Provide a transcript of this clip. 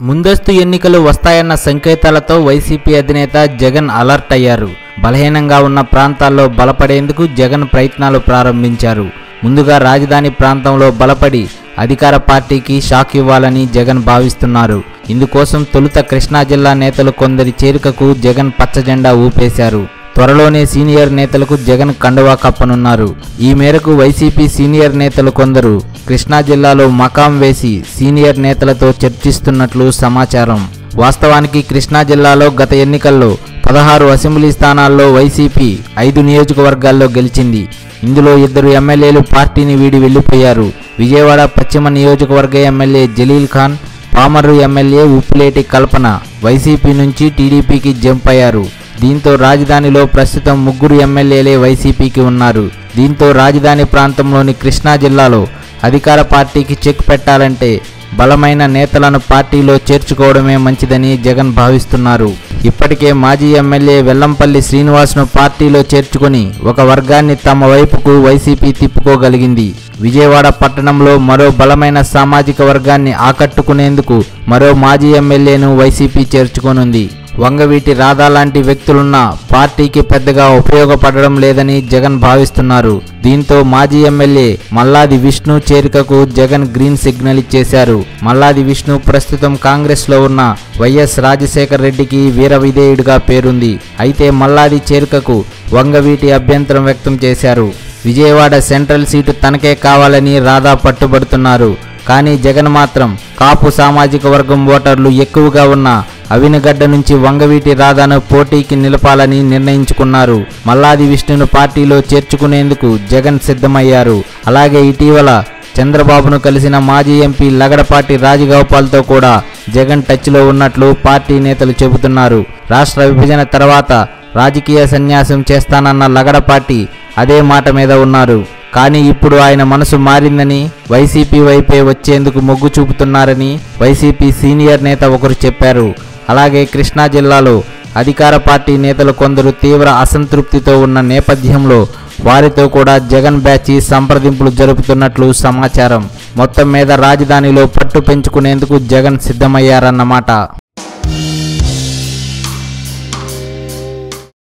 ముందస్తు ఎన్నికలు వస్తాయన్న సంకేతాలతో వైసీపీ అధినేత జగన్ అలర్ట్ అయ్యారు. బలహీనంగా ఉన్న ప్రాంతాల్లో బలపడేందుకు జగన్ ప్రయత్నాలు ప్రారంభించారు. ముందుగా రాజధాని ప్రాంతంలో బలపడి అధికార పార్టీకి షాక్ ఇవ్వాలని జగన్ భావిస్తున్నారు. ఇందుకోసం తొలుత కృష్ణా జిల్లా నేతలు కొందరి చేరికకు జగన్ పచ్చజెండా ఊపేశారు. త్వరలోనే సీనియర్ నేతలకు జగన్ కండువా కప్పనున్నారు. ఈ మేరకు వైసీపీ సీనియర్ నేతలు కొందరు. కృష్ణా జిల్లాలో మకాం వేసి సీనియర్ నేతలతో చర్చిస్తున్నట్లు సమాచారం. వాస్తవానికి కృష్ణా జిల్లాలో గత ఎన్నికల్లో పదహారు అసెంబ్లీ స్థానాల్లో వైసీపీ ఐదు నియోజకవర్గాల్లో గెలిచింది. ఇందులో ఇద్దరు ఎమ్మెల్యేలు పార్టీని వీడి వెళ్ళిపోయారు విజయవాడ పశ్చిమ నియోజకవర్గ MLA Jaleel Khan Pamarru MLA Uppuleti Kalpana YCP నుంచి టీడీపీకి జంప్ అయ్యారు. దీంతో రాజధానిలో ప్రస్తుతం ముగ్గురు ఎమ్మెల్యేలే వైసీపీకి ఉన్నారు. దీంతో రాజధాని ప్రాంతంలోని కృష్ణా జిల్లాలో అధికార పార్టీకి చెక్ పెట్టాలంటే బలమైన నేతలను పార్టీలో చేర్చుకోవడమే మంచిదని జగన్ భావిస్తున్నారు. ఇప్పటికే మాజీ ఎమ్మెల్యే వెల్లంపల్లి శ్రీనివాస్ను పార్టీలో చేర్చుకొని ఒక వర్గాన్ని తమ వైపుకు వైసీపీ తిప్పుకోగలిగింది. విజయవాడ పట్టణంలో మరో బలమైన సామాజిక వర్గాన్ని ఆకట్టుకునేందుకు మరో మాజీ ఎమ్మెల్యేను వైసీపీ చేర్చుకోనుంది. వంగవీటి రాధా లాంటి వ్యక్తులున్న పార్టీకి పెద్దగా ఉపయోగపడడం లేదని జగన్ భావిస్తున్నారు. దీంతో మాజీ ఎమ్మెల్యే మల్లాది విష్ణు చేరికకు జగన్ గ్రీన్ సిగ్నల్ ఇచ్చేశారు. మల్లాది విష్ణు ప్రస్తుతం కాంగ్రెస్లో ఉన్న వైఎస్ రాజశేఖర్ రెడ్డికి వీర విధేయుడిగా పేరుంది. అయితే మల్లాది చేరికకు వంగవీటి అభ్యంతరం వ్యక్తం చేశారు. విజయవాడ సెంట్రల్ సీటు తనకే కావాలని రాధా పట్టుబడుతున్నారు. కానీ జగన్ మాత్రం కాపు సామాజిక వర్గం ఓటర్లు ఎక్కువగా ఉన్న అవినగడ్డ నుంచి వంగవీటి రాధాను పోటీకి నిలపాలని నిర్ణయించుకున్నారు. మల్లాది విష్ణును పార్టీలో చేర్చుకునేందుకు జగన్ సిద్ధమయ్యారు. అలాగే ఇటీవల చంద్రబాబును కలిసిన మాజీ ఎంపీ లగడపాటి రాజగోపాల్తో కూడా జగన్ టచ్లో ఉన్నట్లు పార్టీ నేతలు చెబుతున్నారు. రాష్ట్ర విభజన తర్వాత రాజకీయ సన్యాసం చేస్తానన్న లగడపాటి అదే మాట మీద ఉన్నారు. కానీ ఇప్పుడు ఆయన మనసు మారిందని వైసీపీ వైపే వచ్చేందుకు మొగ్గు చూపుతున్నారని వైసీపీ సీనియర్ నేత ఒకరు చెప్పారు. అలాగే కృష్ణా జిల్లాలో అధికార పార్టీ నేతలు కొందరు తీవ్ర అసంతృప్తితో ఉన్న నేపథ్యంలో వారితో కూడా జగన్ బ్యాచి సంప్రదింపులు జరుపుతున్నట్లు సమాచారం. మొత్తం మీద రాజధానిలో పట్టు పెంచుకునేందుకు జగన్ సిద్ధమయ్యారన్నమాట.